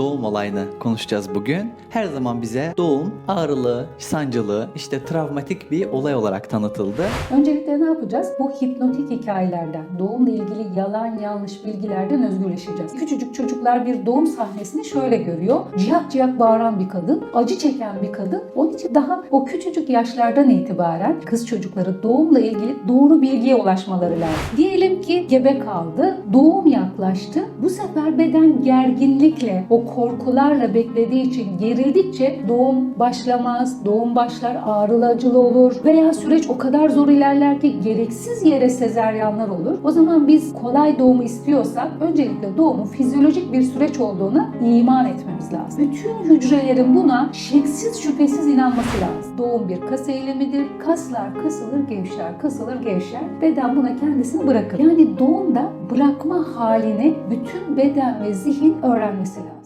doğum olayını konuşacağız bugün. Her zaman bize doğum ağrılı, sancılı, işte travmatik bir olay olarak tanıtıldı. Öncelikle ne yapacağız? Bu hipnotik hikayelerden, doğumla ilgili yalan yanlış bilgilerden özgürleşeceğiz. Küçücük çocuklar bir doğum sahnesini şöyle görüyor. Ciyak ciyak bağıran bir kadın, acı çeken bir kadın. Onun için daha o küçücük yaşlardan itibaren kız çocukları doğumla ilgili doğru bilgiye ulaşmaları lazım. Diyelim ki gebe kaldı, doğum yaklaştı. Bu sefer beden gerginlikle, o korkularla beklediği için gerildikçe doğum başlamaz, doğum başlar ağrılı acılı olur veya süreç o kadar zor ilerler ki gereksiz yere sezeryanlar olur. O zaman biz kolay doğumu istiyorsak öncelikle doğumun fizyolojik bir süreç olduğuna iman etmemiz lazım. Bütün hücrelerin buna şeksiz şüphesiz inanması lazım. Doğum bir kas eylemidir. Kaslar kasılır gevşer, kasılır gevşer. Beden buna kendisini bırakır. Yani doğumda bırakma halini bütün beden ve zihin öğrenmesi lazım.